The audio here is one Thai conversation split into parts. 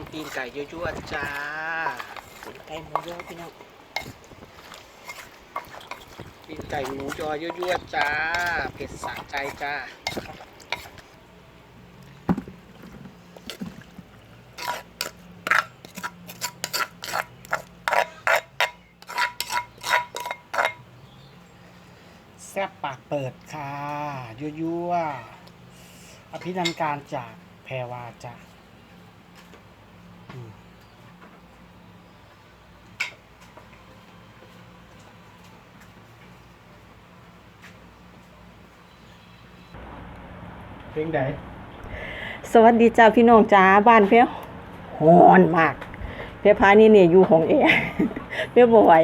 ำตีนไก่ยั่วๆจ้าตีนไก่หมูยอพี่น้องตีนไก่หมูยอยั่วๆจ้า เผ็ดสะใจจ้าแซ่บปากเปิดค่ะยั่วๆอภินันการจากแพรวาจ้า เพลงไหนสวัสดีจ้าพี่น้องจ้าบ้านเพียวฮ้อนมาก เพียพานี่เนี่ยอยู่ของเอเพียบ่ไหว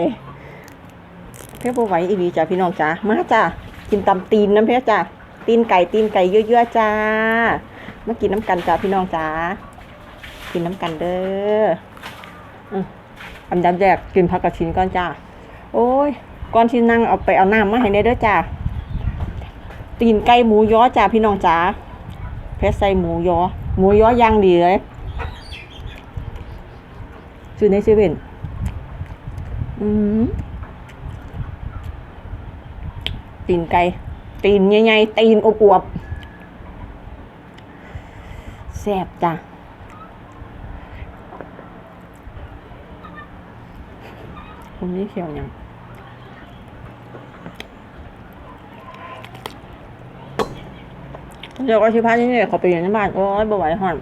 เพียบ่ไหวอีหลีจ้าพี่น้องจ้ามาจ้ากินตำตีนน้ำเพียจ้าตีนไก่ตีนไก่เยอะๆจ้ามากินน้ำกันจ้าพี่น้องจ้ากินน้ำกันเด้ออันดับแรกกินผักกระชินก่อนจ้าโอ้ยก่อนที่นั่งเอาไปเอาน้ำมาให้ในเด้อจ้าตีนไก่หมูย้อจ้าพี่น้องจ้า เพชรใส่หมูยอ หมูยอย่างดีเลยซื้อในเซเว่นอืมตีนไก่ตีนใหญ่ๆตีนอวบแซ่บจ้ะผมนี่เขียวยัง เดี๋ยวก็ชิพาที่นี่เขาไปอยู่ในบ้านโอ้ยบ่ไหวห่อน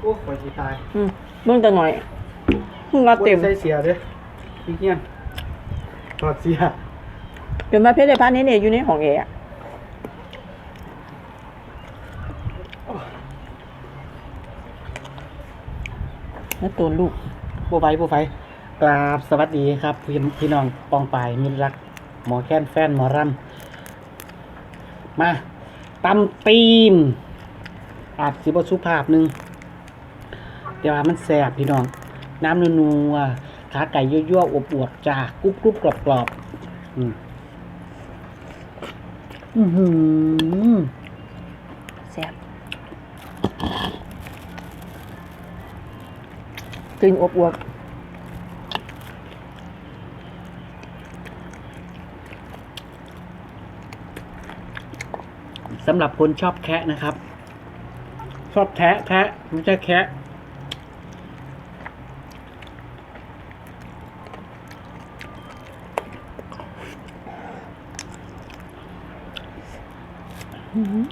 โอ้ยสิตายอืมเบิ่งแต่หน่อยเพิ่งมาเต็มใส่เสียเด้อพี่เงี้ยนถอดเสียเดี๋ยวมาเพชรในพานี้เนี่ยอยู่ในของเอะแล้วตัวลูกบัวไฟบัวไฟกราบสวัสดีครับ พี่พี่น้องปองปายมิตรรัก หมอแค้นแฟนหมอรำ มาตำตีนอาจสิบสุภาพหนึ่งแต่ว่ามันแสบพี่น้อง น้ำนัวๆขาไก่ยั่วๆอบอวบๆจ้ากรุบกรุบกรอบกรอบๆอืมอือหือแซ่บกินอบอวบ สำหรับคนชอบแคะนะครับ ชอบแทะแทะไม่ใช่แคะอือ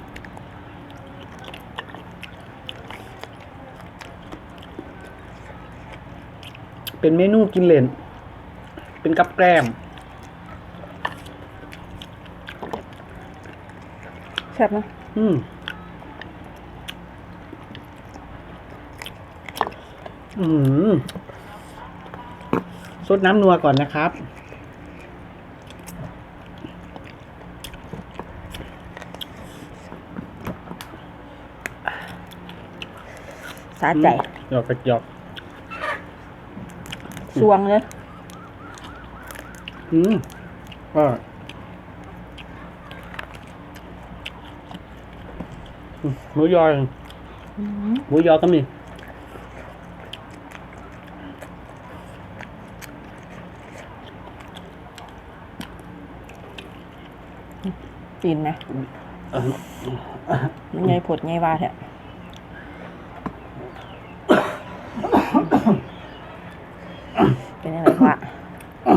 เป็นเมนูกินเล่น เป็นกับแกล้ม แซ่บนะอืมอืมซดน้ำนัวก่อนนะครับ สาใจหยอกกระจอกสวงเลย อืมก็อืม หมูยออื้อหือหมูยอก็มีกินนะเออมันใหญ่ผดใหญ่ว่าแท้เป็นยังไงวะอื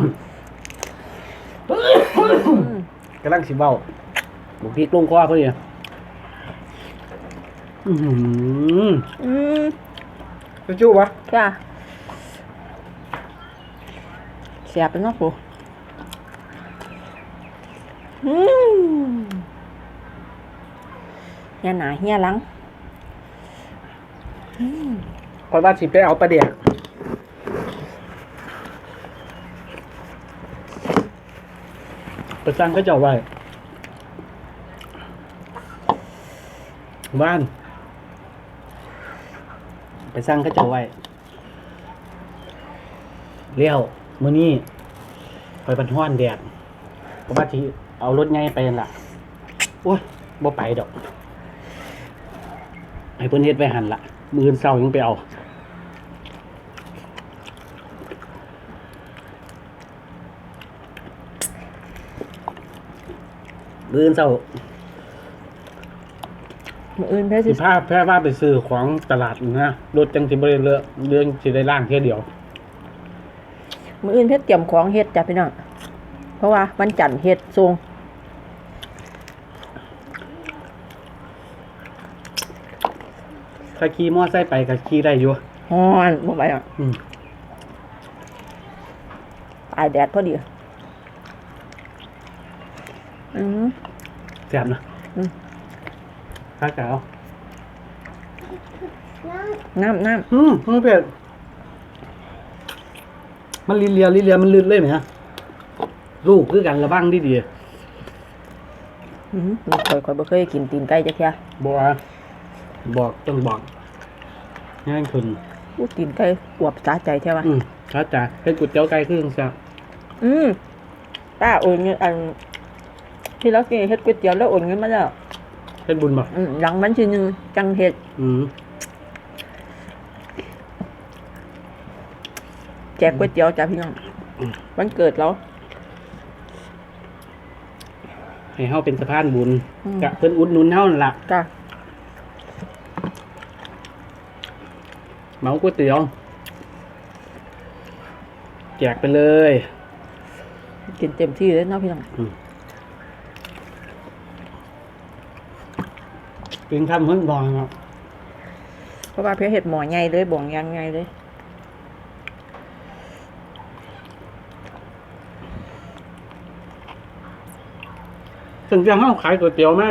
มกำลังสิเบ้าบุกพริกลงคอพอดีอือหื ออืมจะจู้ปะจ้าเสียบเป็นเนอกกูอืมเฮียหนาเฮียหลังอืมคอยว่าสิไปเอาปลาเดียกไปสร้างก็จะเอาไว้บ้านไป สร้างก็จะเอาไว้เลี้ยวมื้อนี้ไปบันห้อนแดดเพราะว่าที่เอารถไงไปนั่นล่ะโอ้ยบ่ไปดอกให้เพิ่นเฮ็ดไว้หันละมือเศร้ายังไปเอามืออนเศร้า มื้ออื่นเพิ่นสิสิพาแพร่ว่าไปซื้อของตลาดนะรถจังสิบ่ได้เลอะเรื่องสิได้ล่างแค่เดียว มื้ออื่นเพิ่นเตรียมของเฮ็ดจ้ะพี่น้องเพราะว่าวันจันทร์เฮ็ดส่งถ้าขี่มอไซค์ไปก็ขี่ได้อยู่ฮ้อนบ่ไหวอะอืม ตายแดดพอดีอืม แซ่บนะอืม ข้าวเก๋าน้ำน้อืมมันเผ็ดมันลีเลียลีเลียมันลื่นเลยไหมฮะลูกคือกันระบ้างดีดีำอืมข่อยข่อยบ่เคยกินตีนไก่จักเที่ยบอกว่าบอกต้องบอกง่ายขึ้นอู้ตีนไก่อวบสาใจใช่ป่ะอืมข้าวจ๋าเป็นก๋วยเตี๋ยวไก่เครื่องแซ่บอืมป้าโอนเงินอันที่เรากินเฮ็ดก๋วยเตี๋ยวแล้วโอนเงินมาแล้ว เป็นบุญบ่อืมหลังบัญชีหนึงจังเฮ็ดอืมแจกก๋วยเตี๋ยวจ้ะพี่น้องวันเกิดเรา ให้เฮาเป็นสะพานบุญอืม กะเพิ่นอุดหนุนเฮานั่นล่ะจ้ะเหมาก๋วยเตี๋ยวแจกไปเลย กินเต็มที่เลยเนาะพี่น้องเป็นคำเพิ่นบอกเนาะเพราะว่าเพื่อเฮ็ดหมอใหญ่เลยบ่องยางใหญ่เลยถึงจะเฮาขายก๋วยเตี๋ยวแม่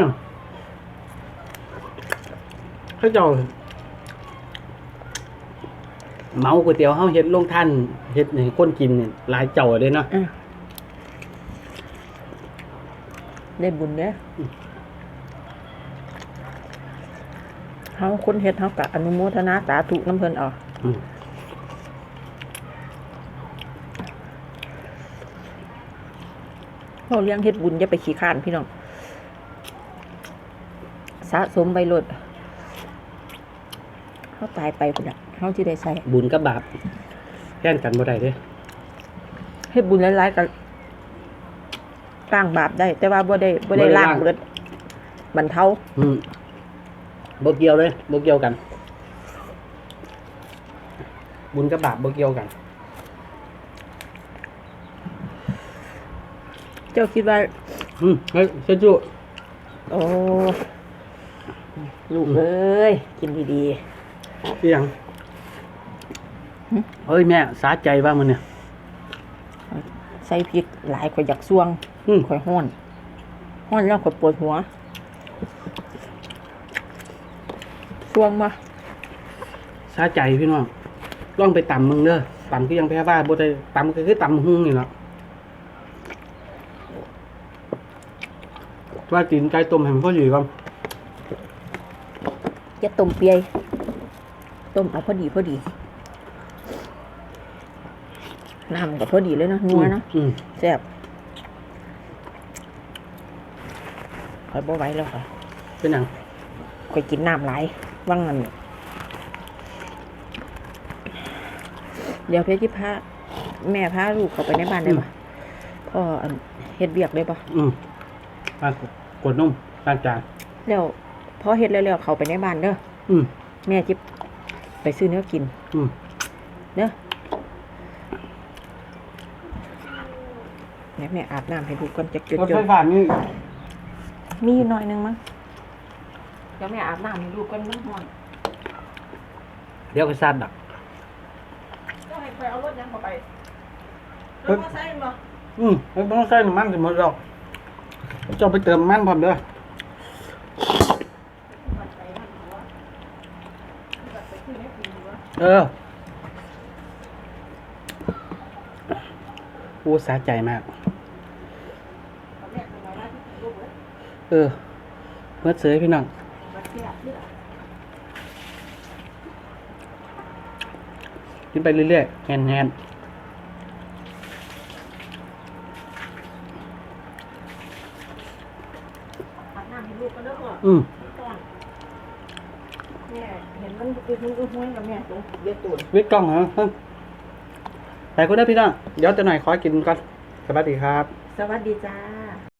เขาเจ้าเหมาก๋วยเตี๋ยวเฮาเฮ็ดลงท่านเฮ็ดให้คนกินนี่หลายเจ้าเลยเนาะอะได้บุญเด้ออ ม เฮาคนเฮ็ดเฮาก็อนุโมทนาสาธุน้ำเพิ่นเอาอืมเฮาเลี้ยงเฮ็ดบุญอย่าไปขี้ข้านพี่น้องสะสมใบรถเฮาตายไปพุ่นน่ะเฮาสิได้ใช้บุญกับบาปแค่นกันบ่ได้เด้เฮ็ดบุญหลายๆก็ล้างบาปได้ แต่ว่าบ่ได้บ่ได้ล้างเบิดบรรเทาอืม บ่เกี่ยวเลยบ่เกี่ยวกัน บุญกับบาปบ่เกี่ยวกัน เจ้าคิดว่าอืมเฮ้ยเชจูโอ้ลูกเอ้ยกินดีอีหยังเฮ้ยแม่สาใจว่ามันเนี่ยๆใส่พริกหลายข่อยอยากซวงอืม ข่อยห้อนห้อนแล้วข่อยปวดหัวซ วงมาสาใจพี่น้องลองไปตำมึงเด้อตำก็ยังแพ้ว่าบ่ได้ตำก็คือตำหุ้งนี่แหละว่ากินไก่ต้มให้มันพอดีก่อนจะต้มเปียยต้มเอาพอดีพอดีน้ำก็พอดีเลยเนาะนัวเนาะอืมแซ่บข่อยบ่ไหวแล้วค่ะเป็นหยังข่อยกินน้ำหลาย ว่างเงินเดี๋ยวเพชรที่พาแม่พาลูกเขาไปในบ้านได้ปะพ่ออันเฮ็ดเบียกได้ปะอืมมากกดนมล้างจานแล้วพอเฮ็ดแล้วๆเขาไปในบ้านเด้ออืมแม่จิบไปซื้อเนื้อกิน อืมเด้อเดี๋ยวแม่อาบน้ำให้ลูกก่อนจะจุดรถจุไฟดฟ้านี่มีอยู่หน่อยหนึงมั้ง เดี๋ยวแม่อาบน้ำให้ลูกก่อนมันร้อนเดี๋ยวก็ซัดดักก็ให้ไปเอารถยังมาไปเฮ้ยใส่บ่อืมไม่ต้องใส่น้ำมันสิหมดหรอกเจะไปเติมน้ำมันพร้อมเด้อเอออู้สาใจมาก เออเมื่อเสยพี่น้อง กินไปเรื่อยๆแฮนแฮนอาบน้ำให้ลูกก่อนเด้อพ่ออืมก่อนแม่เห็นมันอือหืออือหือกับแม่ตรงเย็ดตูนวิทย์กล้องเหรอฮะไปคุณได้อพี่น้องเดี๋ยวจะหน่อยขอกินก่อนสวัสดีครับ สวัสดีจ้า